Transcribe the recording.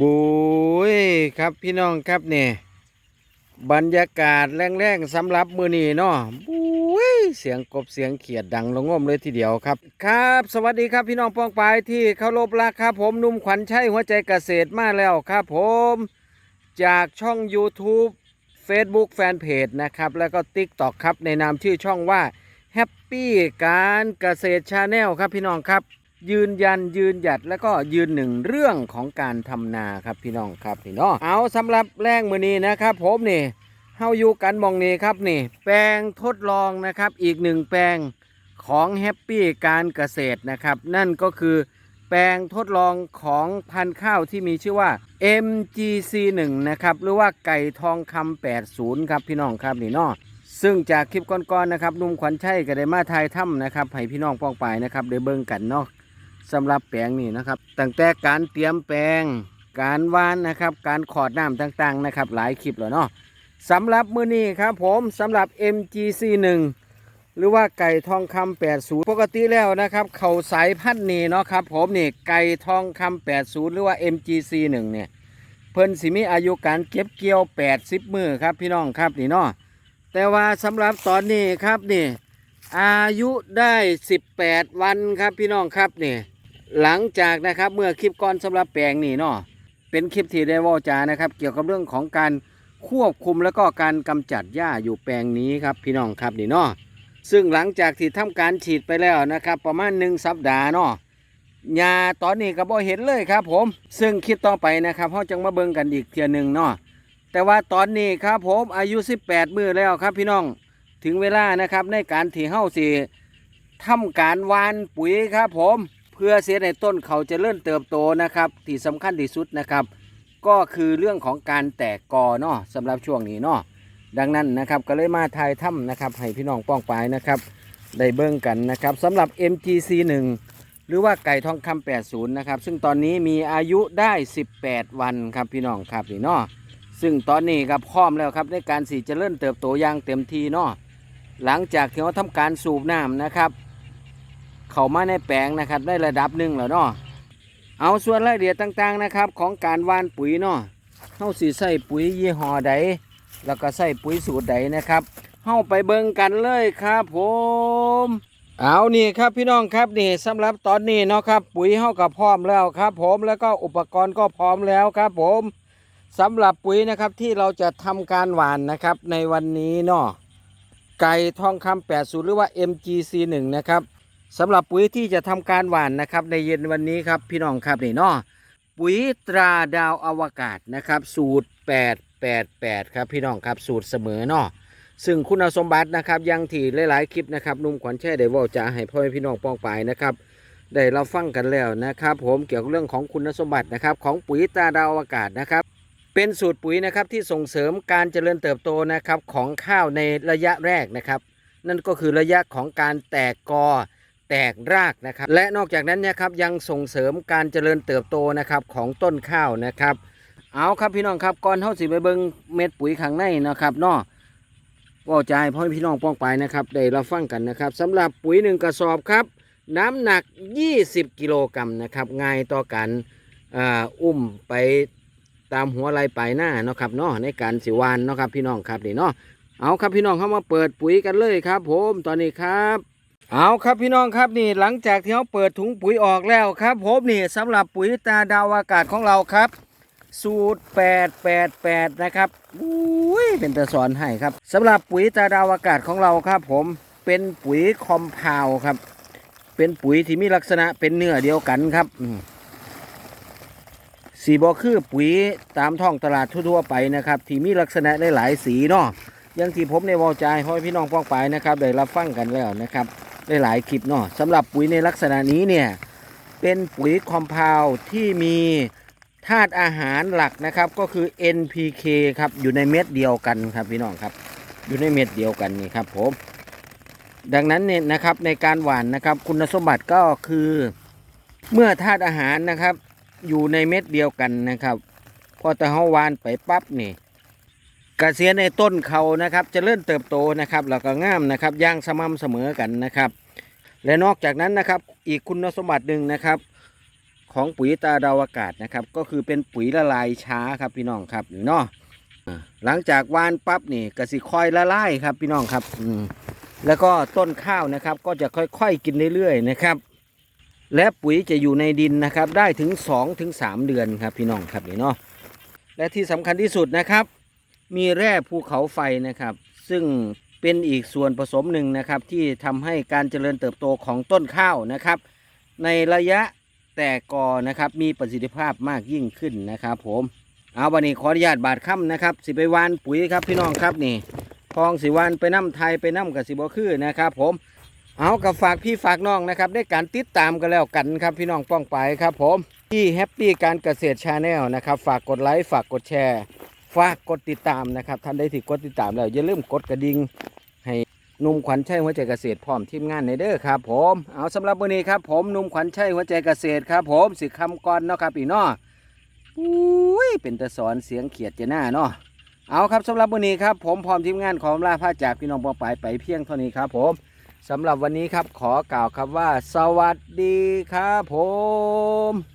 บุยครับพี่น้องครับเนี่ยบรรยากาศแรงๆสำหรับมือนี้เนาะบุยเสียงกบเสียงเขียดดังระงมเลยทีเดียวครับ ครับ สวัสดีครับพี่น้องปองปายที่เคารพรักครับผมนุ่มขวัญชัยหัวใจเกษตรมาแล้วครับผมจากช่อง YouTube Facebook Fanpage นะครับ แล้วก็ TikTok ครับในนามชื่อช่องว่า Happy การเกษตรชาแนลครับพี่น้องครับ ยืนยันยืนหยัดแล้วก็ยืนหนึ่งเรื่องของการทำนาครับพี่น้องครับพี่น้องเอาสำหรับแรงมือนี้นะครับผมนี่เฮาอยู่กันมองนี้ครับนี่ แปลงทดลองนะครับอีกหนึ่งแปลงของแฮปปี้การเกษตรนะครับ นั่นก็คือแปลงทดลองของพันธุ์ข้าวที่มีชื่อว่า MGC1 นะครับหรือว่าไก่ทองคำ80 ครับพี่น้องครับนี่นาะซึ่งจากคลิปก่อนๆนะครับนุ่มขวัญชัยก็ได้มาทายถ้ำนะครับให้พี่น้องป้องไปนะครับได้เบิ่งกันเนาะ สำหรับแปลงนี้นะครับ ตั้งแต่การเตรียมแปลง การหวานนะครับ การขอดน้ำต่างๆนะครับ หลายคลิปแล้วเนาะสำหรับมือนี้ครับผมสำหรับ MGC1 หรือว่าไก่ทองคำ80 ปกติแล้วนะครับ เขาสายพันธุ์นี้เนาะครับผมนี่ไก่ทองคำ80 หรือว่า MGC1 เนี่ยเพิ่นสิมีอายุการเก็บเกี่ยว 80 มือครับพี่น้องครับนี่เนาะแต่ว่าสำหรับตอนนี้ครับนี่อายุได้ 18 วันครับพี่น้องครับนี่ หลังจากนะครับเมื่อคลิปก่อนสำหรับแปลงนี่เนาะเป็นคลิปที่ได้ว่าจานะครับ เกี่ยวกับเรื่องของการควบคุมแล้วก็การกำจัดหญ้าอยู่แปลงนี้ครับพี่น้องครับนี่เนาะซึ่งหลังจากที่ทำการฉีดไปแล้วนะครับ ประมาณหนึ่งสัปดาห์เนาะหญ้าตอนนี้ก็บ่เห็นเลยครับ ผม ซึ่งคลิปต่อไปนะครับเราจังมาเบิ่งกันอีกเทียหนึ่งเนาะแต่ว่าตอนนี้ครับผมอายุ 18 มือแล้วครับพี่น้องถึงเวลานะครับในการที่เฮาสิทำการวานปุ๋ยครับผม พื่อเสียในต้นเขาจะเริ่มเติบโตนะครับ ที่สำคัญที่สุดนะครับ ก็คือเรื่องของการแตกกอเนาะสำหรับช่วงนี้เนาะดังนั้นนะครับก็เลยมาทายถ้ำนะครับ ให้พี่น้องป้องปายนะครับ ได้เบิ่งกันนะครับสำหรับ MGC1 หรือว่าไก่ทองคำ80 นะครับ ซึ่งตอนนี้มีอายุได้ 18 วันครับพี่น้องครับนี่เนาะซึ่งตอนนี้ครับพร้อมแล้วครับในการสีจะเริญเติบโตอย่างเต็มทีเนาะหลังจากที่เขาทำการสูบน้ำนะครับ เข้ามาในแปลงนะครับได้ระดับหนึ่งแล้วเนาะเอาส่วนรายละเอียดต่างๆนะครับ ของการว่านปุ๋ยเนาะเฮาสีใส่ปุ๋ยยี่ห้อใดแล้วก็ใส่ปุ๋ยสูตรใดนะครับเฮาไปเบิ่งกันเลยครับผมเอานี่ครับพี่น้องครับนี่สำหรับตอนนี้เนาะครับ ปุ๋ยเฮาก็พร้อมแล้วครับ ผมแล้วก็อุปกรณ์ก็พร้อมแล้วครับ ผมสำหรับปุ๋ยนะครับที่เราจะทำการหว่านนะครับในวันนี้เนาะไก่ทองคำ80หรือว่า MGC1 นะครับ สำหรับปุ๋ยที่จะทำการหว่านนะครับในเย็นวันนี้ครับพี่น้องครับนี่เนาะปุ๋ยตราดาวอวกาศนะครับ สูตร 888 ครับพี่น้องครับสูตรเสมอเนาะซึ่งคุณสมบัตินะครับยังที่หลายๆคลิปนะครับนุ่มขวัญแช่ได้ว่าจะให้พ่อแม่พี่น้องป้องไปนะครับได้เราฟังกันแล้วนะครับ ผมเกี่ยวกับเรื่องของคุณสมบัตินะครับ ของปุ๋ยตราดาวอวกาศนะครับ เป็นสูตรปุ๋ยนะครับที่ส่งเสริมการเจริญเติบโตนะครับของข้าวในระยะแรกนะครับ นั่นก็คือระยะของการแตกกอ แตกรากนะครับ และนอกจากนั้นเนะครับยังส่งเสริมการเจริญเติบโตนะครับของต้นข้าวนะครับ เอาครับพี่น้องครับก่อนเท่าสิไปเบิ้งเม็ดปุ๋ยข้างในนะครับเนาะว่าใจะให้พ่อพี่น้องป้องไปนะครับได้เราฟังกันนะครับสำหรับปุ๋ยหนึ่งกระสอบครับ น้ำหนัก 20 กิโลกรัมนะครับง่ายต่อการอ่าอุ้มไปตามหัวไหลปลายหน้าเนาะครับเนาะในการสิวานเนาะครับพี่น้องครับนี่เนาะเอาครับพี่น้องเข้ามาเปิดปุ๋ยกันเลยครับ ผมตอนนี้ครับ เอาครับพี่น้องครับนี่หลังจากที่เขาเปิดถุงปุ๋ยออกแล้วครับผมนี่สำหรับปุ๋ยตาดาวอากาศของเราครับ สูตร 888 นะครับอุ้ยเป็นตะสอนให้ครับสำหรับปุ๋ยตาดาวอากาศของเราครับ ผมเป็นปุ๋ยคอมเพาวครับ เป็นปุ๋ยที่มีลักษณะเป็นเนื้อเดียวกันครับสีบอคือปุ๋ยตามท้องตลาดทั่วๆไปนะครับ ที่มีลักษณะหลายๆสีเนาะย่างที่ผมในวอลจายพ่อพี่น้องป้องไปนะครับได้รับฟังกันแล้วนะครับ ได้หลายคลิปเนาะสำหรับปุ๋ยในลักษณะนี้เนี่ยเป็นปุ๋ยคอมเพลที่มีธาตุอาหารหลักนะครับก็คือ NPK ครับอยู่ในเม็ดเดียวกันครับพี่น้องครับอยู่ในเม็ดเดียวกันนี่ครับผมดังนั้นเนี่ยนะครับในการหว่านนะครับคุณสมบัติก็คือเมื่อธาตุอาหารนะครับอยู่ในเม็ดเดียวกันนะครับ พอต่เฮาวานไปปั๊บนี่กระเสียในต้นเขานะครับจะเริ่มเติบโตนะครับแล้วก็งามนะครับย่างสม่ำเสมอกันนะครับ และนอกจากนั้นนะครับ อีกคุณสมบัติหนึ่งนะครับ ของปุ๋ยตาดาวอากาศนะครับ ก็คือเป็นปุ๋ยละลายช้าครับพี่น้องครับนี่เนาะหลังจากวานปั๊บนี่กสิค่อยละลายครับพี่น้องครับอืมแล้วก็ต้นข้าวนะครับ ก็จะค่อยๆกินเรื่อยๆนะครับ และปุ๋ยจะอยู่ในดินนะครับ ได้ถึง2ถึงเดือนครับพี่น้องครับนี่เนาะและที่สำคัญที่สุดนะครับ มีแร่ภูเขาไฟนะครับ ซึ่ง เป็นอีกส่วนผสมหนึ่งนะครับ ที่ทำให้การเจริญเติบโตของต้นข้าวนะครับ ในระยะแตกกอนะครับมีประสิทธิภาพมากยิ่งขึ้นนะครับ ผมเอาวันนี้ขออนุญาตบาดค่ำนะครับ สิไปวานปุ๋ยครับพี่น้องครับนี่พองสิวานไปน้ำไทยไปน้ำกับสิบอคือนะครับ ผมเอากับฝากพี่ฝากน้องนะครับได้การติดตามกันแล้วกันครับพี่น้องป้องไปครับ ผมที่แฮปปี้การเกษตรชาแนลนะครับ ฝากกดไลค์ฝากกดแชร์ ฝากกดติดตามนะครับ ท่านได้ที่กดติดตามแล้วอย่าลืมกดกระดิ่งให้หนุ่มขวัญชัยหัวใจเกษตรพร้อมทีมงานในเด้อครับ ผมเอาสำหรับวันนี้ครับ ผมหนุ่มขวัญชัยหัวใจเกษตรครับ ผมสิคำก่อนเนาะครับพี่น้ออุ้ยเป็นตะสอนเสียงเขียดจะหน้าเนาะเอาครับสำหรับวันนี้ครับ ผมพร้อมทีมงานขอลาพาจากพี่น้องปองไปไปเพียงเท่านี้ครับ ผมสำหรับวันนี้ครับขอกล่าวครับว่า สวัสดีครับผม